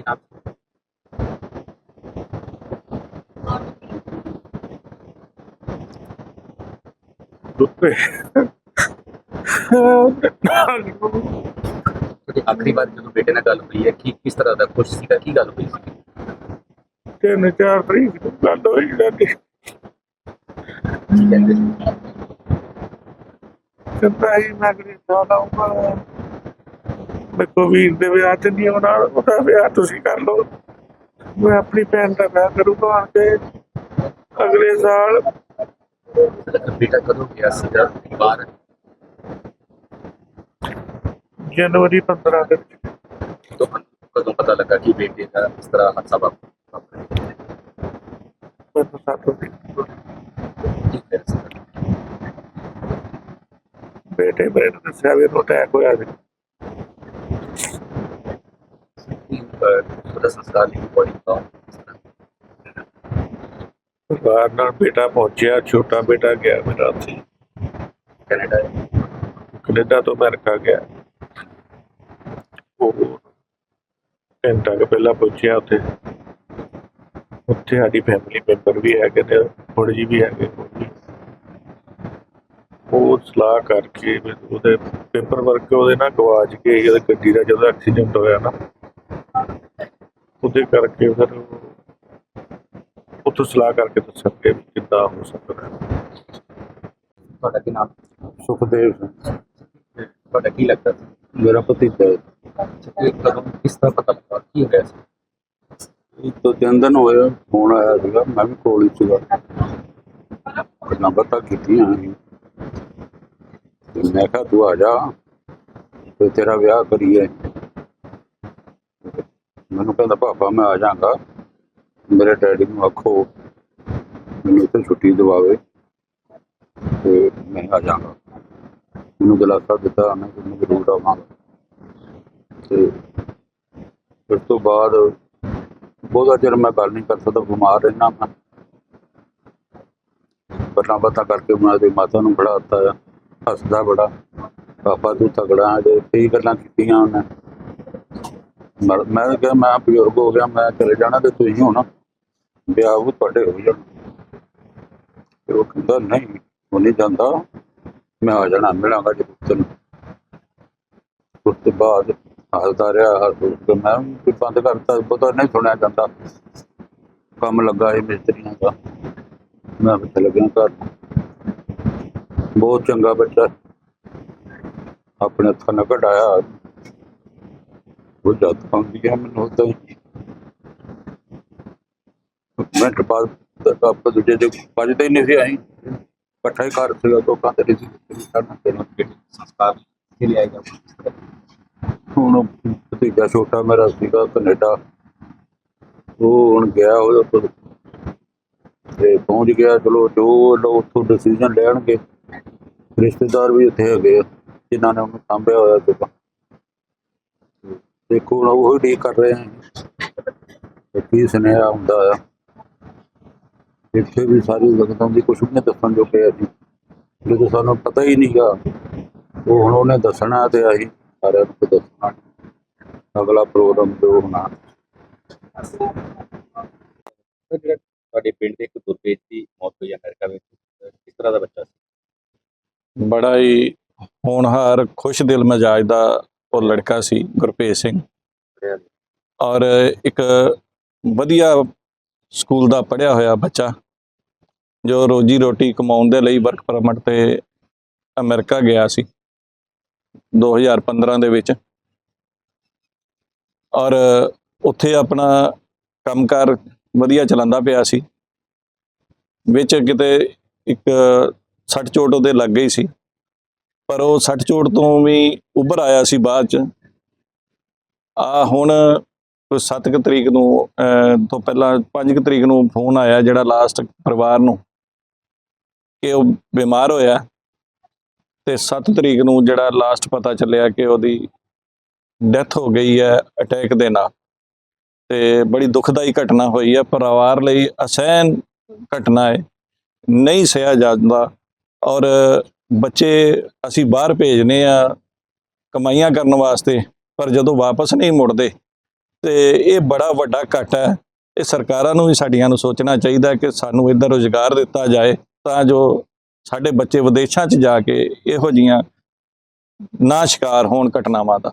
ਕੀ ਨਾਮ ਦੁੱਤੇ ਤੁਹਾਡੀ ਆਖਰੀ ਵਾਰ ਜਦੋਂ ਬੇਟੇ ਨਾਲ ਗੱਲ ਹੋਈ ਹੈ ਕੀ ਕਿਸ ਤਰ੍ਹਾਂ ਦਾ ਖੁਸ਼ ਸੀਗਾ ਕੀ ਗੱਲ ਹੋਈ ਸੀ ਤਿੰਨ ਚਾਰ ਤਰੀਕ ਨੂੰ ਗੱਲ ਹੋਈ ਜਾਂਦੀ ਕੀ ਕਹਿੰਦੇ ਸੀ ਕਹਿੰਦਾ ਹੀ ਮੈਂ ਕਰੀ ਸਾਲਾਉਂਗਾ ਮੈਂ ਕੋ ਵੀਰ ਦੇ ਵਿਆਹ ਤੇ ਨਹੀਂ ਆਉਣਾ ਉਹਦਾ ਵਿਆਹ ਤੁਸੀਂ ਕਰ ਲਓ। ਮੈਂ ਆਪਣੀ ਭੈਣ ਦਾ ਵਿਆਹ ਕਰੂੰਗਾ ਆਣ ਕੇ। ਅਗਲੇ ਸਾਲ ਬੇਟਾ ਕਦੋਂ ਗਿਆ ਸੀਗਾ ਬਾਹਰ ਜਨਵਰੀ 15 ਦੇ ਵਿੱਚ। ਤੁਹਾਨੂੰ ਕਦੋਂ ਪਤਾ ਲੱਗਾ ਕਿ ਬੇਟੇ ਦਾ ਇਸ ਤਰ੍ਹਾਂ ਹਾਦਸਾ ਵਾਪਰਿਆ? ਮੈਨੂੰ ਸਾਥੋਂ ਦੀ ਬੇਟੇ ਮੇਰੇ ਨੂੰ ਦੱਸਿਆ ਵੀ ਇਹਨੂੰ ਅਟੈਕ ਹੋਇਆ ਸੀ ਉਹਦਾ ਸੰਸਕਾਰ ਲਈ ਬੋਡੀ ਦਾ ਪਰਿਵਾਰ ਨਾਲ ਬੇਟਾ ਪਹੁੰਚਿਆ ਛੋਟਾ ਬੇਟਾ ਗਿਆ ਮੇਰਾ ਉੱਥੇ। ਕੈਨੇਡਾ। ਕੈਨੇਡਾ ਤੋਂ ਅਮਰੀਕਾ ਗਿਆ। ਉਹ ਘੰਟਾ ਕੁ ਪਹਿਲਾਂ ਪਹੁੰਚਿਆ ਉੱਥੇ। ਉੱਥੇ ਸਾਡੀ ਫੈਮਿਲੀ ਮੈਂਬਰ ਵੀ ਹੈਗੇ ਨੇ ਹੁਣ ਜੀ ਵੀ ਹੈਗੇ। ਉਹ ਸਲਾਹ ਕਰਕੇ ਉਹਦੇ ਪੇਪਰ ਵਰਕ ਉਹਦੇ ਨਾਲ ਗਵਾਚ ਗਏ ਉਹਦੇ ਗੱਡੀ ਦਾ ਜਦੋਂ ਐਕਸੀਡੈਂਟ ਹੋਇਆ ਨਾ ਉਹਦੇ ਕਰਕੇ ਫਿਰ ਉੱਥੋਂ ਸਲਾਹ ਕਰਕੇ ਦੱਸਣਗੇ ਵੀ ਕਿੱਦਾਂ ਹੋ ਸਕਦਾ ਹੈ। ਤੁਹਾਡਾ ਕੀ ਨਾਮ? ਸੁਖਦੇਵ ਸਿੰਘ। ਤੁਹਾਡਾ ਕੀ ਲੱਗਦਾ ਸੀ? ਮੇਰਾ ਭਤੀਜਾ ਹੈ। ਇਹ ਕਦੋਂ ਕਿਸ ਤਰ੍ਹਾਂ ਪਤਾ ਲੱਗਾ? ਕੀ ਹੋਇਆ ਸੀ? ਇਹ ਤੋਂ ਤਿੰਨ ਦਿਨ ਹੋਏ ਫੋਨ ਆਇਆ ਸੀਗਾ ਮੈਂ ਵੀ ਕੋਲ ਹੀ ਸੀਗਾ। ਗੱਲਾਂ ਬਾਤਾਂ ਕੀਤੀਆਂ ਅਸੀਂ। ਤੇ ਮੈਂ ਕਿਹਾ ਤੂੰ ਆ ਜਾ ਤੇ ਤੇਰਾ ਵਿਆਹ ਕਰੀਏ। ਮੈਨੂੰ ਕਹਿੰਦਾ ਪਾਪਾ ਮੈਂ ਆ ਜਾਗਾ। ਮੇਰੇ ਡੈਡੀ ਨੂੰ ਆਖੋ, ਮੈਨੂੰ ਇੱਥੇ ਛੁੱਟੀ ਦਿਵਾਵੇ ਤੇ ਮੈਂ ਆ ਜਾਗਾ। ਮੈਨੂੰ ਦਿਲਾਸਾ ਦਿੱਤਾ, ਮੈਂ ਕਿ ਜ਼ਰੂਰ ਆਵਾਂਗਾ। ਤੇ ਉਸ ਤੋਂ ਬਾਅਦ ਬਹੁਤਾ ਚਿਰ ਮੈਂ ਗੱਲ ਨਹੀਂ ਕਰ ਸਕਦਾ, ਬਿਮਾਰ ਰਹਿਣਾ ਮੈਂ ਗੱਲਾਂ ਬਾਤਾਂ ਕਰਕੇ ਉਹਨਾਂ ਉਹਦੀ ਮਾਤਾ ਨੂੰ ਬੜਾ ਹੱਸਦਾ ਹੱਸਦਾ ਬੜਾ, ਪਾਪਾ ਤੂੰ ਤਗੜਾ ਜੇ ਕਈ ਗੱਲਾਂ ਕੀਤੀਆਂ ਉਹਨੇ। ਮੈਂ ਮੈਂ ਕਿਹਾ, ਮੈਂ ਬਜ਼ੁਰਗ ਹੋ ਗਿਆ, ਮੈਂ ਚਲੇ ਜਾਣਾ ਤੇ ਤੁਸੀਂ ਹੋਣਾ ਵਿਆਹ ਉਹ ਤੁਹਾਡੇ ਹੋ ਜਾਣਾ। ਫਿਰ ਉਹ ਕਹਿੰਦਾ, ਨਹੀਂ, ਉਹ ਨਹੀਂ ਜਾਂਦਾ। ਮੈਂ ਆ ਜਾਣਾ, ਮਿਲਾਂਗਾ ਜੇ ਤੈਨੂੰ ਉਸ ਤੋਂ ਬਾਅਦ ਹੱਸਦਾ ਰਿਹਾ, ਹੱਸ ਮੈਂ ਵੀ ਬੰਦ ਕਰਤਾ ਪਤਾ ਨਹੀਂ ਸੁਣਿਆ ਜਾਂਦਾ। ਕੰਮ ਲੱਗਾ ਸੀ ਮਿਸਤਰੀਆਂ ਦਾ। ਮੈਂ ਉੱਥੇ ਲੱਗਿਆ ਘਰ। ਬਹੁਤ ਚੰਗਾ ਬੱਚਾ। ਆਪਣੇ ਹੱਥਾਂ ਨਾਲ ਕਢਾਇਆ। ਉਹ ਜਦ ਪੰਦੀ ਹੈ ਮੈਨੂੰ ਹੁੰਦਾ ਮਿੰਟ ਬਾਅਦ ਆਪ ਦੂਜੇ ਦੇ ਵੱਜਦੇ ਹੀ ਨਹੀਂ ਸੀ ਆਈ ਇਕੱਠਾ ਹੀ ਘਰ ਸੀਗਾ ਤੋਂ ਕੰਧ ਨਹੀਂ ਸੀ ਕਰਨਾ ਤੈਨੂੰ ਸੰਸਕਾਰ ਕੇ ਲਿਆ ਗਿਆ। ਹੁਣ ਭਤੀਜਾ ਛੋਟਾ ਮੇਰਾ ਸੀਗਾ ਕੈਨੇਡਾ। ਉਹ ਹੁਣ ਗਿਆ ਉਹਦੇ ਕੋਲ ਤੇ ਪਹੁੰਚ ਗਿਆ ਚਲੋ ਜੋ ਲੋਕ ਉੱਥੋਂ ਡਿਸੀਜਨ ਲੈਣਗੇ। ਰਿਸ਼ਤੇਦਾਰ ਵੀ ਉੱਥੇ ਹੈਗੇ ਆ, ਜਿਨ੍ਹਾਂ ਨੇ ਉਹਨੂੰ ਸਾਂਭਿਆ ਹੋਇਆ ਸੀਗਾ। ਦੇਖੋ ਹੁਣ ਉਹ ਡੀ ਕਰ ਰਹੇ ਤੇ ਕੀ ਸੁਨੇਹਾ ਹੁੰਦਾ ਆ। ਇੱਥੇ ਵੀ ਸਾਰੀ ਜਗਤਾਂ ਦੀ ਕੁਛ ਵੀ ਨਹੀਂ ਦੱਸਣ ਜੋ। ਕਿ ਅਸੀਂ ਜਦੋਂ ਸਾਨੂੰ ਪਤਾ ਹੀ ਨਹੀਂਗਾ। ਉਹ ਹੁਣ ਉਹਨੇ ਦੱਸਣਾ ਤੇ ਅਸੀਂ ਸਾਰਿਆਂ ਨੂੰ ਦੱਸਣਾ। ਅਗਲਾ ਪ੍ਰੋਗਰਾਮ ਜੋ ਹੋਣਾ। ਤੁਹਾਡੇ ਪਿੰਡ ਦੇ ਇੱਕ ਦੁਰਪੇਸ਼ ਦੀ ਮੌਤ ਹੋਈ ਅਮਰੀਕਾ ਵਿੱਚ। ਕਿਸ ਤਰ੍ਹਾਂ ਦਾ ਬੱਚਾ ਸੀ? ਬੜਾ ਹੀ ਹੋਣਹਾਰ ਖੁਸ਼ ਦਿਲ ਮਜਾਜ ਦਾ ਉਹ ਲੜਕਾ ਸੀ ਗੁਰਪ੍ਰੀਤ ਸਿੰਘ। ਔਰ ਇੱਕ ਵਧੀਆ ਸਕੂਲ ਦਾ ਪੜ੍ਹਿਆ ਹੋਇਆ ਬੱਚਾ, ਜੋ ਰੋਜੀ ਰੋਟੀ ਕਮਾਉਣ ਦੇ ਲਈ ਵਰਕ ਪਰਮਿਟ ਤੇ ਅਮਰੀਕਾ ਗਿਆ ਸੀ 2015 ਦੇ ਵਿੱਚ। ਔਰ ਉੱਥੇ ਆਪਣਾ ਕੰਮਕਾਰ ਵਧੀਆ ਚਲਾਉਂਦਾ ਪਿਆ ਸੀ, ਵਿੱਚ ਕਿਤੇ ਇੱਕ ਸੱਟ ਚੋਟ ਉਹਦੇ ਲੱਗ ਗਈ ਸੀ। ਪਰ ਉਹ ਸੱਟ ਚੋਟ ਤੋਂ ਵੀ ਉੱਭਰ ਆਇਆ ਸੀ ਬਾਅਦ ਚ। ਆ ਹੁਣ ਕੋਈ 7 ਤਰੀਕ ਨੂੰ ਤੋਂ ਪਹਿਲਾਂ 5 ਤਰੀਕ ਨੂੰ ਫੋਨ ਆਇਆ ਜਿਹੜਾ ਲਾਸਟ ਪਰਿਵਾਰ ਨੂੰ ਕਿ ਉਹ ਬਿਮਾਰ ਹੋਇਆ। ਤੇ 7 ਤਰੀਕ ਨੂੰ ਜਿਹੜਾ ਲਾਸਟ ਪਤਾ ਚੱਲਿਆ ਕਿ ਉਹਦੀ ਡੈਥ ਹੋ ਗਈ ਹੈ ਅਟੈਕ ਦੇ ਨਾਲ। ਤੇ ਬੜੀ ਦੁਖਦਾਈ ਘਟਨਾ ਹੋਈ ਹੈ। ਪਰਿਵਾਰ ਲਈ ਅਸਹਿਨ ਘਟਨਾ ਹੈ। ਨਹੀਂ ਸਹਿਆ ਜਾਂਦਾ ਔਰ ਬੱਚੇ ਅਸੀਂ ਬਾਹਰ ਭੇਜਨੇ ਆ ਕਮਾਈਆਂ ਕਰਨ ਵਾਸਤੇ, ਪਰ ਜਦੋਂ ਵਾਪਸ ਨਹੀਂ ਮੁੜਦੇ, ਤੇ ਇਹ ਬੜਾ ਵੱਡਾ ਘਟ ਹੈ। ਇਹ ਸਰਕਾਰਾਂ ਨੂੰ ਵੀ ਸਾਡੀਆਂ ਨੂੰ ਸੋਚਣਾ ਚਾਹੀਦਾ ਕਿ ਸਾਨੂੰ ਇੱਧਰ ਰੁਜ਼ਗਾਰ ਦਿੱਤਾ ਜਾਏ, ਤਾਂ ਜੋ ਸਾਡੇ ਬੱਚੇ ਵਿਦੇਸ਼ਾਂ 'ਚ ਜਾ ਕੇ ਇਹੋ ਜੀਆਂ ਨਾ ਸ਼ਿਕਾਰ ਹੋਣ ਘਟਨਾਵਾਂ ਦਾ।